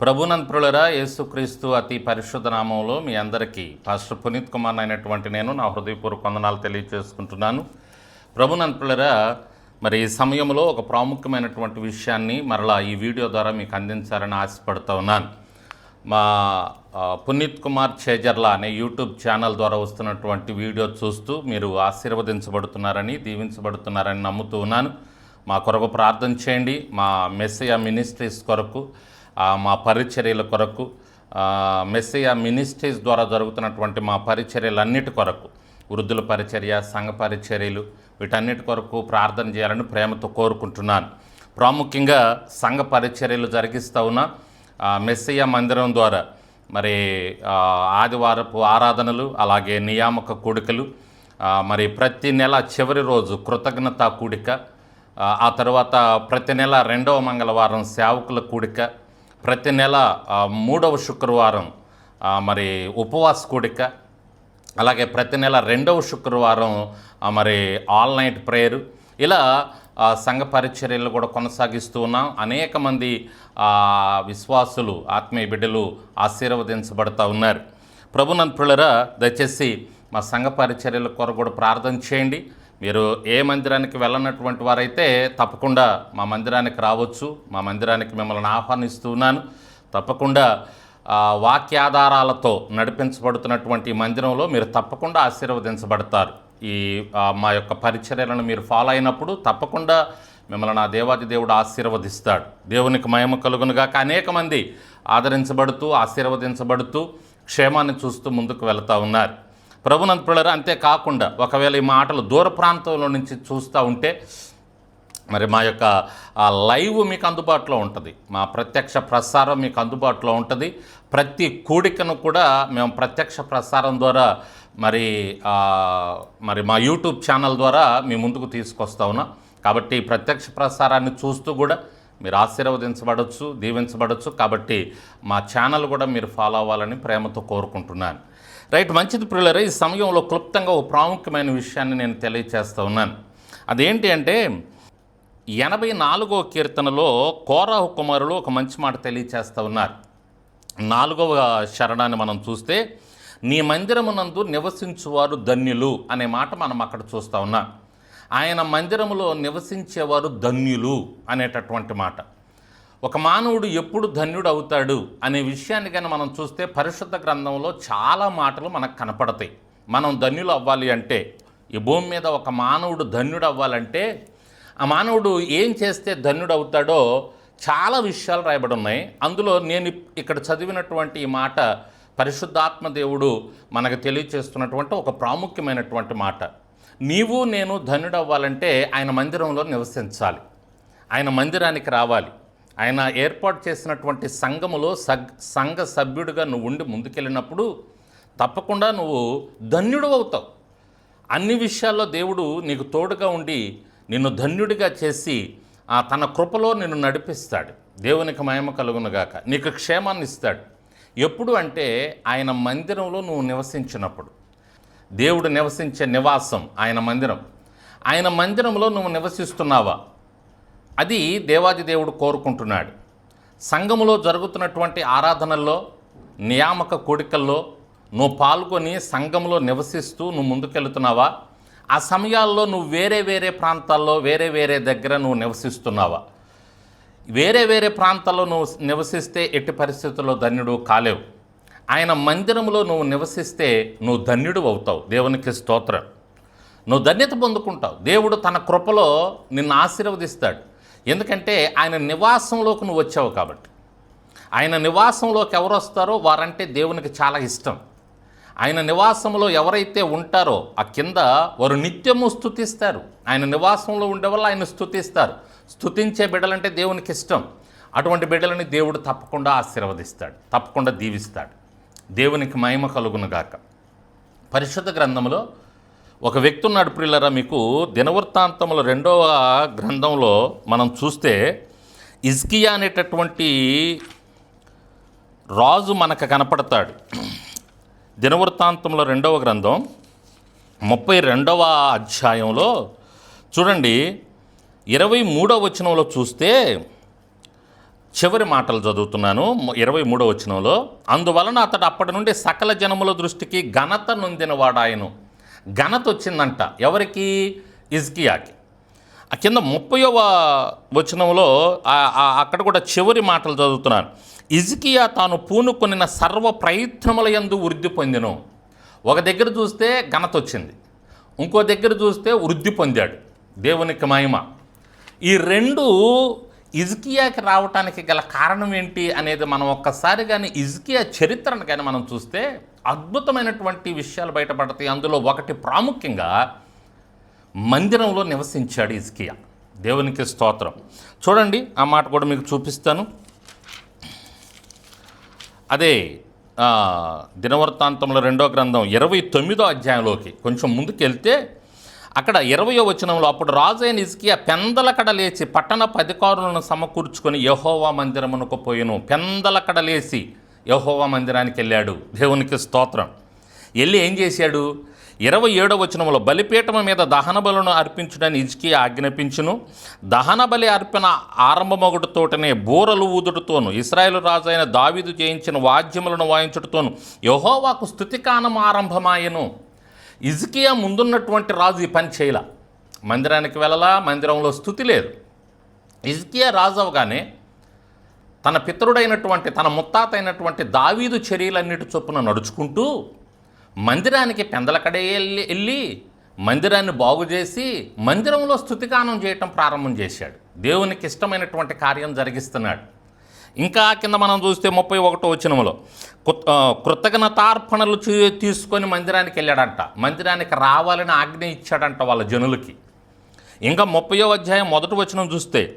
ప్రభునంత్రులరా యేసుక్రీస్తు అతి పరిశుద్ధ నామంలో మీ అందరికీ పాస్టర్ పునీత్ కుమార్ అయినటువంటి నేను నా హృదయపూర్వక వందనాలు తెలియజేసుకుంటున్నాను ప్రభునంత్రులరా మరి ఈ సమయంలో ఒక ప్రాముఖ్యమైనటువంటి విషయాన్ని మరలా ఈ వీడియో ద్వారా మీకు అందించాలని ఆశపడుతూ ఉన్నాను. మా పునీత్ కుమార్ చేజర్ల అనే యూట్యూబ్ ఛానల్ ద్వారా వస్తున్నటువంటి వీడియో చూస్తూ మీరు ఆశీర్వదించబడుతున్నారని దీవించబడుతున్నారని నమ్ముతూ ఉన్నాను. మా కొరకు ప్రార్థన చేయండి. మా మెస్సయ మినిస్ట్రీస్ కొరకు మా పరిచర్యల కొరకు మెస్సయ మినిస్ట్రీస్ ద్వారా జరుగుతున్నటువంటి మా పరిచర్యలన్నిటి కొరకు వృద్ధుల పరిచర్య సంఘ పరిచర్యలు వీటన్నిటి కొరకు ప్రార్థన చేయాలని ప్రేమతో కోరుకుంటున్నాను. ప్రాముఖ్యంగా సంఘ పరిచర్యలు జరిగిస్తూ ఉన్న మెస్సయ్య మందిరం ద్వారా మరి ఆదివారపు ఆరాధనలు అలాగే నియామక కూడికలు మరి ప్రతి నెల చివరి రోజు కృతజ్ఞతా కూడిక ఆ తర్వాత ప్రతి నెల రెండవ మంగళవారం సేవకుల కూడిక ప్రతి నెల మూడవ శుక్రవారం మరి ఉపవాస కూడిక అలాగే ప్రతి నెల రెండవ శుక్రవారం మరి ఆల్ నైట్ ప్రేయరు. ఇలా సంఘ పరిచర్యలు కూడా కొనసాగిస్తూ ఉన్నాం. అనేక మంది విశ్వాసులు ఆత్మీయ బిడ్డలు ఆశీర్వదించబడతా ఉన్నారు. ప్రభునంతులరా దయచేసి మా సంఘ పరిచర్యల కొరకు కూడా ప్రార్థన చేయండి. మీరు ఏ మందిరానికి వెళ్ళనటువంటి వారైతే తప్పకుండా మా మందిరానికి రావచ్చు. మా మందిరానికి మిమ్మల్ని ఆహ్వానిస్తూ ఉన్నాను. తప్పకుండా వాక్యాధారాలతో నడిపించబడుతున్నటువంటి ఈ మందిరంలో మీరు తప్పకుండా ఆశీర్వదించబడతారు. ఈ మా యొక్క పరిచర్యలను మీరు ఫాలో అయినప్పుడు తప్పకుండా మిమ్మల్ని నా దేవాది దేవుడు ఆశీర్వదిస్తాడు. దేవునికి మయమ కలుగునుగాక అనేక మంది ఆదరించబడుతూ ఆశీర్వదించబడుతూ క్షేమాన్ని చూస్తూ ముందుకు వెళ్తూ ఉన్నారు. ప్రభునంతులరా అంతేకాకుండా ఒకవేళ ఈ మాటలు దూర ప్రాంతంలో నుంచి చూస్తూ ఉంటే మరి మా యొక్క లైవ్ మీకు అందుబాటులో ఉంటుంది. మా ప్రత్యక్ష ప్రసారం మీకు అందుబాటులో ఉంటుంది. ప్రతి కూడికను కూడా మేము ప్రత్యక్ష ప్రసారం ద్వారా మరి మరి మా యూట్యూబ్ ఛానల్ ద్వారా మీ ముందుకు తీసుకొస్తా ఉన్నాం. కాబట్టి ఈ ప్రత్యక్ష ప్రసారాన్ని చూస్తూ కూడా మీరు ఆశీర్వదించబడవచ్చు దీవించబడవచ్చు కాబట్టి మా ఛానల్ కూడా మీరు ఫాలో అవ్వాలని ప్రేమతో కోరుకుంటున్నాను. రైట్ మంచిది ప్రియులరే ఈ సమయంలో క్లుప్తంగా ఒక ప్రాముఖ్యమైన విషయాన్ని నేను తెలియచేస్తూ ఉన్నాను. అదేంటి అంటే ఎనభై నాలుగో కీర్తనలో కోరాహు కుమారులు ఒక మంచి మాట తెలియచేస్తూ ఉన్నారు. నాలుగవ శరణాన్ని మనం చూస్తే నీ మందిరమునందు నివసించువారు ధన్యులు అనే మాట మనం అక్కడ చూస్తూ ఉన్నాం. ఆయన మందిరములో నివసించేవారు ధన్యులు అనేటటువంటి మాట. ఒక మానవుడు ఎప్పుడు ధన్యుడు అవుతాడు అనే విషయాన్ని కానీ మనం చూస్తే పరిశుద్ధ గ్రంథంలో చాలా మాటలు మనకు కనపడతాయి. మనం ధన్యులు అవ్వాలి అంటే ఈ భూమి మీద ఒక మానవుడు ధన్యుడు అవ్వాలంటే ఆ మానవుడు ఏం చేస్తే ధన్యుడు అవుతాడో చాలా విషయాలు రాయబడి ఉన్నాయి. అందులో నేను ఇక్కడ చదివినటువంటి ఈ మాట పరిశుద్ధాత్మ దేవుడు మనకు తెలియచేస్తున్నటువంటి ఒక ప్రాముఖ్యమైనటువంటి మాట. నీవు నేను ధన్యుడు అవ్వాలంటే ఆయన మందిరంలో నివసించాలి. ఆయన మందిరానికి రావాలి. ఆయన ఏర్పాటు చేసినటువంటి సంఘములో సగ్ సంఘ సభ్యుడిగా నువ్వు ఉండి ముందుకెళ్ళినప్పుడు తప్పకుండా నువ్వు ధన్యుడు అవుతావు. అన్ని విషయాల్లో దేవుడు నీకు తోడుగా ఉండి నిన్ను ధన్యుడిగా చేసి ఆ తన కృపలో నిన్ను నడిపిస్తాడు. దేవునికి మహిమ కలుగునుగాక నీకు క్షేమాన్ని ఇస్తాడు. ఎప్పుడు అంటే ఆయన మందిరంలో నువ్వు నివసించినప్పుడు. దేవుడు నివసించే నివాసం ఆయన మందిరం. ఆయన మందిరంలో నువ్వు నివసిస్తున్నావా? అది దేవాది దేవుడు కోరుకుంటున్నాడు. సంఘములో జరుగుతున్నటువంటి ఆరాధనల్లో నియామక కోడికల్లో నువ్వు పాల్గొని సంఘంలో నివసిస్తూ నువ్వు ముందుకెళ్తున్నావా? ఆ సమయాల్లో నువ్వు వేరే వేరే ప్రాంతాల్లో వేరే వేరే దగ్గర నువ్వు నివసిస్తున్నావా? వేరే వేరే ప్రాంతాల్లో నువ్వు నివసిస్తే ఎట్టి పరిస్థితుల్లో ధన్యుడు కాలేవు. ఆయన మందిరంలో నువ్వు నివసిస్తే నువ్వు ధన్యుడు అవుతావు. దేవునికి స్తోత్రం. నువ్వు ధన్యత పొందుకుంటావు. దేవుడు తన కృపలో నిన్ను ఆశీర్వదిస్తాడు. ఎందుకంటే ఆయన నివాసంలోకి నువ్వు వచ్చావు కాబట్టి. ఆయన నివాసంలోకి ఎవరు వస్తారో వారంటే దేవునికి చాలా ఇష్టం. ఆయన నివాసంలో ఎవరైతే ఉంటారో ఆ కింద వారు నిత్యము స్థుతిస్తారు ఆయన నివాసంలో ఉండే ఆయన స్థుతిస్తారు స్థుతించే బిడ్డలంటే దేవునికి ఇష్టం. అటువంటి బిడ్డలని దేవుడు తప్పకుండా ఆశీర్వదిస్తాడు తప్పకుండా దీవిస్తాడు. దేవునికి మహిమ కలుగునుగాక పరిశుద్ధ గ్రంథంలో ఒక వ్యక్తి ఉన్నాడు ప్రిల్లరా మీకు దినవృత్తాంతముల రెండవ గ్రంథంలో మనం చూస్తే ఇజ్కియా అనేటటువంటి రాజు మనకు కనపడతాడు. దినవృత్తాంతంలో రెండవ గ్రంథం ముప్పై రెండవ అధ్యాయంలో చూడండి ఇరవై మూడవ వచనంలో చూస్తే చివరి మాటలు చదువుతున్నాను. ఇరవై మూడో వచనంలో అందువలన అతడు అప్పటి నుండి సకల జనముల దృష్టికి ఘనత నొందినవాడాయను. ఘనత వచ్చిందంట. ఎవరికి? ఇజ్కియాకి ఆ కింద ముప్పైవ వచనంలో అక్కడ కూడా చివరి మాటలు చదువుతున్నాను ఇజ్కియా తాను పూనుకొనిన సర్వ ప్రయత్నముల యందు వృద్ధి పొందిను. ఒక దగ్గర చూస్తే ఘనత వచ్చింది. ఇంకో దగ్గర చూస్తే వృద్ధి పొందాడు. దేవునికి మహిమ. ఈ రెండు ఇజ్కియాకి రావటానికి గల కారణం ఏంటి అనేది మనం ఒక్కసారి కానీ ఇజ్కియా చరిత్రను కానీ మనం చూస్తే అద్భుతమైనటువంటి విషయాలు బయటపడతాయి. అందులో ఒకటి ప్రాముఖ్యంగా మందిరంలో నివసించాడు ఇజ్కియా దేవునికి స్తోత్రం. చూడండి ఆ మాట కూడా మీకు చూపిస్తాను. అదే దినవృత్తాంతంలో రెండో గ్రంథం ఇరవై తొమ్మిదో అధ్యాయంలోకి కొంచెం ముందుకెళ్తే అక్కడ ఇరవయో వచనంలో అప్పుడు రాజైన ఇజ్కియా పెందలకడ లేచి పట్టణపు అధికారులను సమకూర్చుకొని యహోవా మందిరమునకు పోయిను. పెందలకడ లేచి యహోవా మందిరానికి వెళ్ళాడు. దేవునికి స్తోత్రం. వెళ్ళి ఏం చేశాడు? ఇరవై ఏడవ వచనంలో బలిపీఠం మీద దహన బలును అర్పించడానికి ఇజ్కి ఆజ్ఞాపించును. దహన బలి అర్పణ ఆరంభమొగటితోటనే బూరలు ఊదుడుతోను ఇస్రాయేల్ రాజు అయిన దావీదు చేయించిన వాద్యములను వాయించుటతోను యహోవాకు స్థుతికానం ఆరంభమాయను. ఇజ్కియా ముందున్నటువంటి రాజు ఈ పని చేయలా. మందిరానికి వెళ్ళలా మందిరంలో స్థుతి లేదు. ఇజ్కియా రాజు అవగానే తన పితరుడైనటువంటి తన ముత్తాత అయినటువంటి దావీదు చర్యలన్నిటి చొప్పున నడుచుకుంటూ మందిరానికి పెందలకడే వెళ్ళి వెళ్ళి మందిరాన్ని బాగు చేసి మందిరంలో స్థుతిగానం చేయటం ప్రారంభం చేశాడు. దేవునికి ఇష్టమైనటువంటి కార్యం జరిగిస్తున్నాడు. ఇంకా కింద మనం చూస్తే ముప్పై ఒకటో వచనములో కృత- కృతజ్ఞతార్పణలు తీసుకొని మందిరానికి వెళ్ళాడంట. మందిరానికి రావాలని ఆజ్ఞ ఇచ్చాడంట వాళ్ళ జనులకి. ఇంకా ముప్పయో అధ్యాయం మొదటి వచనం చూస్తే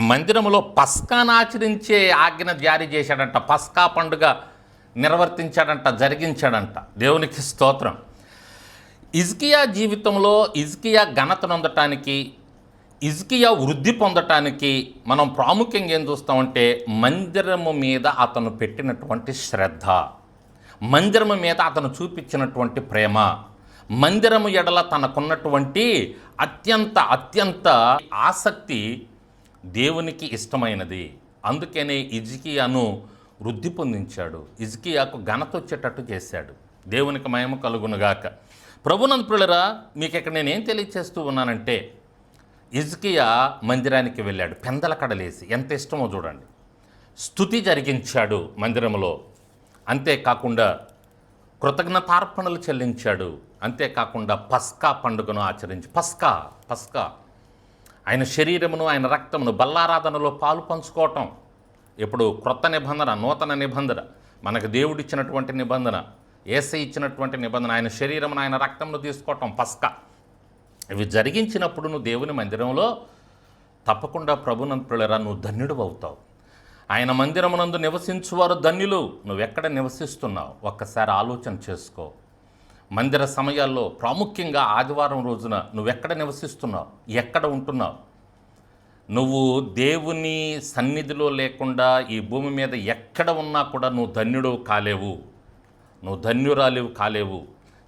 మందిరంలో పస్కాను ఆచరించే ఆజ్ఞ జారీ చేశాడంట. పస్కా పండుగ నిర్వర్తించాడంట జరిగించాడంట. దేవునికి స్తోత్రం. ఇజ్కియా జీవితంలో ఇజ్కియా ఘనత నొందటానికి ఇజ్కియా వృద్ధి పొందటానికి మనం ప్రాముఖ్యంగా ఏం చూస్తామంటే మందిరము మీద అతను పెట్టినటువంటి శ్రద్ధ. మందిరము మీద అతను చూపించినటువంటి ప్రేమ. మందిరము ఎడల తనకున్నటువంటి అత్యంత అత్యంత ఆసక్తి దేవునికి ఇష్టమైనది. అందుకనే ఇజికియాను వృద్ధి పొందించాడు. ఇజ్కియాకు ఘనత వచ్చేటట్టు చేశాడు. దేవునికి మయము కలుగునుగాక ప్రభునంతులరా మీకు ఇక్కడ నేనేం తెలియచేస్తూ ఉన్నానంటే ఇజ్కియా మందిరానికి వెళ్ళాడు. పెందల కడలేసి. ఎంత ఇష్టమో చూడండి. స్థుతి జరిగించాడు మందిరంలో అంతేకాకుండా కృతజ్ఞతార్పణలు చెల్లించాడు. అంతేకాకుండా పస్కా పండుగను ఆచరించి. పస్కా పస్కా. ఆయన శరీరమును ఆయన రక్తమును బల్లారాధనలో పాలు పంచుకోవటం. ఇప్పుడు క్రొత్త నిబంధన నూతన నిబంధన. మనకు దేవుడిచ్చినటువంటి నిబంధన ఏసై ఇచ్చినటువంటి నిబంధన ఆయన శరీరమును ఆయన రక్తమును తీసుకోవటం పస్కా. ఇవి జరిగించినప్పుడు నువ్వు దేవుని మందిరంలో తప్పకుండా ప్రభునంతులరా నువ్వు ధన్యుడు అవుతావు. ఆయన మందిరమునందు నివసించువారు ధన్యులు. నువ్వెక్కడ నివసిస్తున్నావు? ఒక్కసారి ఆలోచన చేసుకో. మందిర సమయాల్లో ప్రాముఖ్యంగా ఆదివారం రోజున నువ్వెక్కడ నివసిస్తున్నావు? ఎక్కడ ఉంటున్నావు? నువ్వు దేవుని సన్నిధిలో లేకుండా ఈ భూమి మీద ఎక్కడ ఉన్నా కూడా నువ్వు ధన్యుడు కాలేవు. నువ్వు ధన్యురాలివు కాలేవు.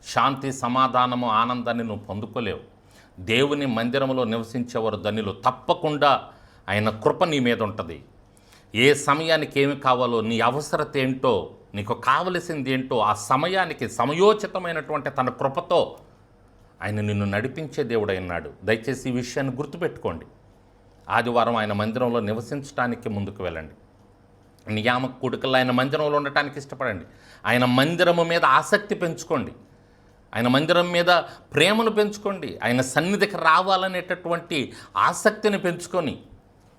శాంతి సమాధానము ఆనందాన్ని నువ్వు పొందుకోలేవు. దేవుని మందిరంలో నివసించేవారు ధన్యులు. తప్పకుండా ఆయన కృప నీ మీద ఉంటుంది. ఏ సమయానికి ఏమి కావాలో నీ అవసరత ఏంటో నీకు కావలసింది ఏంటో ఆ సమయానికి సమయోచితమైనటువంటి తన కృపతో ఆయన నిన్ను నడిపించే దేవుడైనాడు దయచేసి ఈ విషయాన్ని గుర్తుపెట్టుకోండి. ఆదివారం ఆయన మందిరంలో నివసించడానికి ముందుకు వెళ్ళండి. నియామక కూడికల్లో ఆయన మందిరంలో ఉండటానికి ఇష్టపడండి. ఆయన మందిరము మీద ఆసక్తి పెంచుకోండి. ఆయన మందిరం మీద ప్రేమను పెంచుకోండి. ఆయన సన్నిధికి రావాలనేటటువంటి ఆసక్తిని పెంచుకొని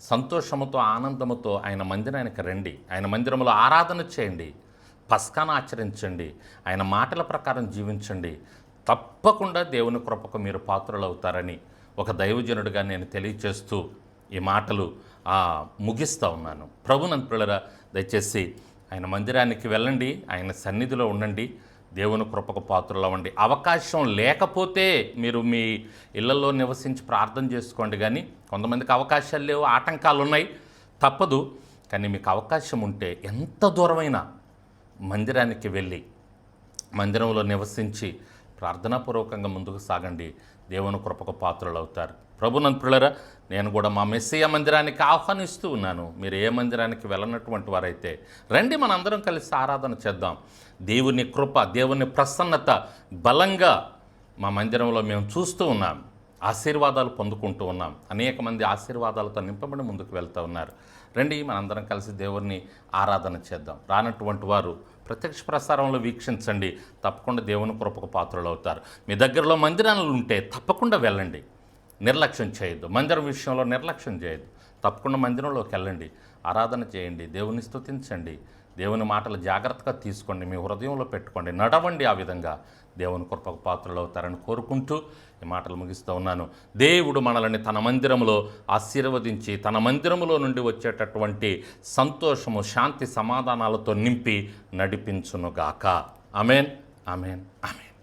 సంతోషముతో ఆనందముతో ఆయన మందిరానికి రండి. ఆయన మందిరంలో ఆరాధన చేయండి. పస్కాను ఆచరించండి. ఆయన మాటల ప్రకారం జీవించండి. తప్పకుండా దేవుని కృపకు మీరు పాత్రలు అవుతారని ఒక దైవజనుడిగా నేను తెలియచేస్తూ ఈ మాటలు ముగిస్తూ ఉన్నాను. ప్రభునంతులరా దయచేసి ఆయన మందిరానికి వెళ్ళండి. ఆయన సన్నిధిలో ఉండండి. దేవుని కృపకు పాత్రలు అవ్వండి అవకాశం లేకపోతే మీరు మీ ఇళ్ళలో నివసించి ప్రార్థన చేసుకోండి కానీ కొంతమందికి అవకాశాలు లేవు ఆటంకాలు ఉన్నాయి తప్పదు. కానీ మీకు అవకాశం ఉంటే ఎంత దూరమైనా మందిరానికి వెళ్ళి మందిరంలో నివసించి ప్రార్థనాపూర్వకంగా ముందుకు సాగండి. దేవుని కృపకు పాత్రలు అవుతారు ప్రభునంతులరా నేను కూడా మా మెస్సియ మందిరానికి ఆహ్వానిస్తూ ఉన్నాను. మీరు ఏ మందిరానికి వెళ్ళనటువంటి వారైతే రండి మనందరం కలిసి ఆరాధన చేద్దాం. దేవుని కృప దేవుని ప్రసన్నత బలంగా మా మందిరంలో మేము చూస్తూ ఉన్నాం. ఆశీర్వాదాలు పొందుకుంటూ ఉన్నాం. అనేక మంది ఆశీర్వాదాలతో నింపబడి ముందుకు వెళ్తూ ఉన్నారు. రండి మనందరం కలిసి దేవుడిని ఆరాధన చేద్దాం. రానటువంటి వారు ప్రత్యక్ష ప్రసారంలో వీక్షించండి. తప్పకుండా దేవుని కృపకు పాత్రలు అవుతారు మీ దగ్గరలో మందిరాలు ఉంటే తప్పకుండా వెళ్ళండి. నిర్లక్ష్యం చేయొద్దు. మందిరం విషయంలో నిర్లక్ష్యం చేయొద్దు. తప్పకుండా మందిరంలోకి వెళ్ళండి. ఆరాధన చేయండి. దేవుని స్తుతించండి. దేవుని మాటలు జాగ్రత్తగా తీసుకోండి మీ హృదయంలో పెట్టుకోండి నడవండి ఆ విధంగా. దేవుని కృపకు పాత్రలు అవుతారని కోరుకుంటూ ఈ మాటలు ముగిస్తూ ఉన్నాను. దేవుడు మనల్ని తన మందిరములో ఆశీర్వదించి తన మందిరములో నుండి వచ్చేటటువంటి సంతోషము శాంతి సమాధానాలతో నింపి నడిపించునుగాక. అమేన్ అమేన్ అమేన్